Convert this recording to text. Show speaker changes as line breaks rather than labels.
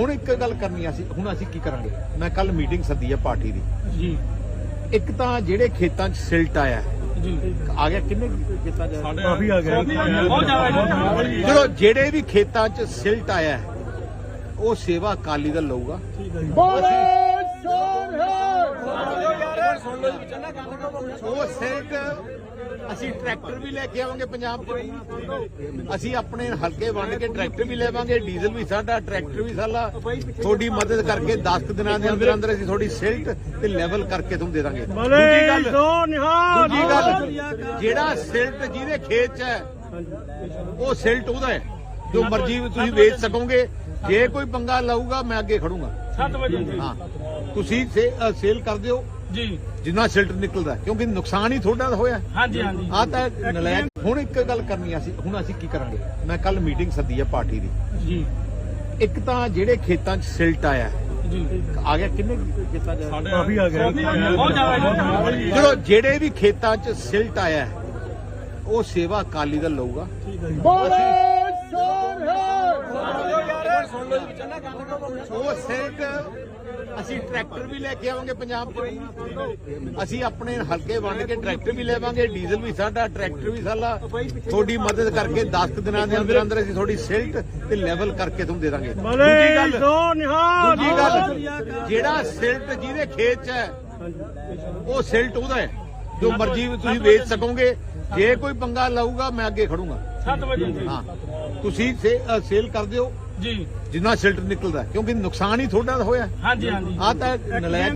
ਹੁਣ ਇੱਕ ਗੱਲ ਕਰਨੀ ਆ ਸੀ ਹੁਣ ਅਸੀਂ ਕੀ ਕਰਾਂਗੇ? ਮੈਂ ਕੱਲ ਮੀਟਿੰਗ ਸੱਦੀ ਆ ਪਾਰਟੀ ਦੀ।
ਜੀ।
ਇੱਕ ਤਾਂ ਜਿਹੜੇ ਖੇਤਾਂ 'ਚ ਸਿਲਟ ਆਇਆ
ਜੀ।
ਆ ਗਿਆ ਕਿੰਨੇ ਖੇਤਾਂ 'ਚ? ਆਇਆ?
ਕਾਫੀ ਆ ਗਿਆ ਬਹੁਤ ਜ਼ਿਆਦਾ ਜੀ।
ਚਲੋ ਜਿਹੜੇ ਵੀ ਖੇਤਾਂ 'ਚ ਸਿਲਟ ਆਇਆ ਹੈ, ਉਹ ਸੇਵਾ ਅਕਾਲੀ ਦਲ ਲਊਗਾ। ਉਹ ਸਿਲਟ ਅਸੀਂ ਟਰੈਕਟਰ ਵੀ ਲੈ ਕੇ ਆਵਾਂਗੇ ਪੰਜਾਬ 'ਚ ਅਸੀਂ ਆਪਣੇ ਹਲਕੇ ਵੰਡ ਕੇ ਟਰੈਕਟਰ ਵੀ ਲੈਵਾਂਗੇ ਡੀਜ਼ਲ ਵੀ ਸਾਡਾ ਟਰੈਕਟਰ ਵੀ ਸਾਡਾ। ਤੁਹਾਡੀ ਮਦਦ ਕਰਕੇ 10 ਕੁ ਦਿਨਾਂ ਦੇ ਅੰਦਰ ਅੰਦਰ ਅਸੀਂ ਤੁਹਾਡੀ ਸਿਲਟ ਤੇ ਲੈਵਲ ਕਰਕੇ ਤੁਹਾਨੂੰ ਦੇ ਦਾਂਗੇ। ਦੂਜੀ ਗੱਲ ਦੂਜੀ ਗੱਲ ਜਿਹੜਾ ਸਿਲਟ ਜਿਹਦੇ ਖੇਤ 'ਚ ਹੈ ਉਹ ਸਿਲਟ ਉਹਦਾ ਹੈ। ਜੋ ਮਰਜ਼ੀ ਤੁਸੀਂ ਵੇਚ ਸਕੋਗੇ ਜੇ ਕੋਈ ਪੰਗਾ ਲਾਊਗਾ ਮੈਂ ਅੱਗੇ ਖੜੂੰਗਾ।
7 ਵਜੇ।
ਹਾਂ। ਤੁਸੀਂ ਸੇਲ ਕਰ ਦਿਓ।
ਜੀ।
ਜਿੰਨਾ ਸਿਲਟ ਨਿਕਲਦਾ ਹੈ, ਕਿਉਂਕਿ ਨੁਕਸਾਨ ਹੀ ਤਾਂ ਹੋਇਆ।
ਹਾਂਜੀ ਹਾਂਜੀ।
ਆ ਤਾਂ ਨਲਾਇਕ ਹੁਣ ਇੱਕ ਗੱਲ ਕਰਨੀ ਆ ਸੀ ਹੁਣ ਅਸੀਂ ਕੀ ਕਰਾਂਗੇ? ਮੈਂ ਕੱਲ ਮੀਟਿੰਗ ਸੱਦੀ ਆ ਪਾਰਟੀ ਦੀ।
ਜੀ।
ਇੱਕ ਤਾਂ ਜਿਹੜੇ ਖੇਤਾਂ 'ਚ ਸਿਲਟ ਆਇਆ ਹੈ,
ਜੀ।
ਆ ਗਿਆ ਕਿੰਨੇ ਖੇਤਾਂ 'ਚ?
ਕਾਫੀ ਆ ਗਿਆ ਬਹੁਤ ਜ਼ਿਆਦਾ।
ਚਲੋ ਜਿਹੜੇ ਵੀ ਖੇਤਾਂ 'ਚ ਸਿਲਟ ਆਇਆ ਹੈ, ਉਹ ਸੇਵਾ ਅਕਾਲੀ ਦਲ ਲਊਗਾ। ਉਹ ਸਿਲਟ ਅਸੀਂ ਟਰੈਕਟਰ ਵੀ ਲੈ ਕੇ ਆਵਾਂਗੇ ਪੰਜਾਬ 'ਚ ਅਸੀਂ ਆਪਣੇ ਹਲਕੇ ਵੰਡ ਕੇ ਟਰੈਕਟਰ ਵੀ ਲੈਵਾਂਗੇ ਡੀਜ਼ਲ ਵੀ ਸਾਡਾ ਟਰੈਕਟਰ ਵੀ ਸਾਡਾ। ਤੁਹਾਡੀ ਮਦਦ ਕਰਕੇ 10 ਕੁ ਦਿਨਾਂ ਦੇ ਅੰਦਰ ਅੰਦਰ ਅਸੀਂ ਤੁਹਾਡੀ ਸਿਲਟ ਤੇ ਲੈਵਲ ਕਰਕੇ ਤੁਹਾਨੂੰ ਦੇ ਦਾਂਗੇ। ਦੂਜੀ ਗੱਲ ਦੂਜੀ ਗੱਲ ਜਿਹੜਾ ਸਿਲਟ ਜਿਹਦੇ ਖੇਤ 'ਚ ਹੈ ਉਹ ਸਿਲਟ ਉਹਦਾ ਹੈ। ਜੋ ਮਰਜ਼ੀ ਤੁਸੀਂ ਵੇਚ ਸਕੋਗੇ ਜੇ ਕੋਈ ਪੰਗਾ ਲਾਊਗਾ ਮੈਂ ਅੱਗੇ ਖੜੂੰਗਾ।
7 ਵਜੇ
ਹਾਂ। ਤੁਸੀਂ ਸੇਲ ਕਰ ਦਿਓ।
ਜੀ।
ਜਿੰਨਾ ਸਿਲਟ ਨਿਕਲਦਾ ਕਿਉਂਕਿ ਨੁਕਸਾਨ ਹੀ ਤਾਂ ਹੋਇਆ।
ਹਾਂਜੀ ਹਾਂਜੀ।
ਆ ਤਾਂ ਨਲਾਇਕ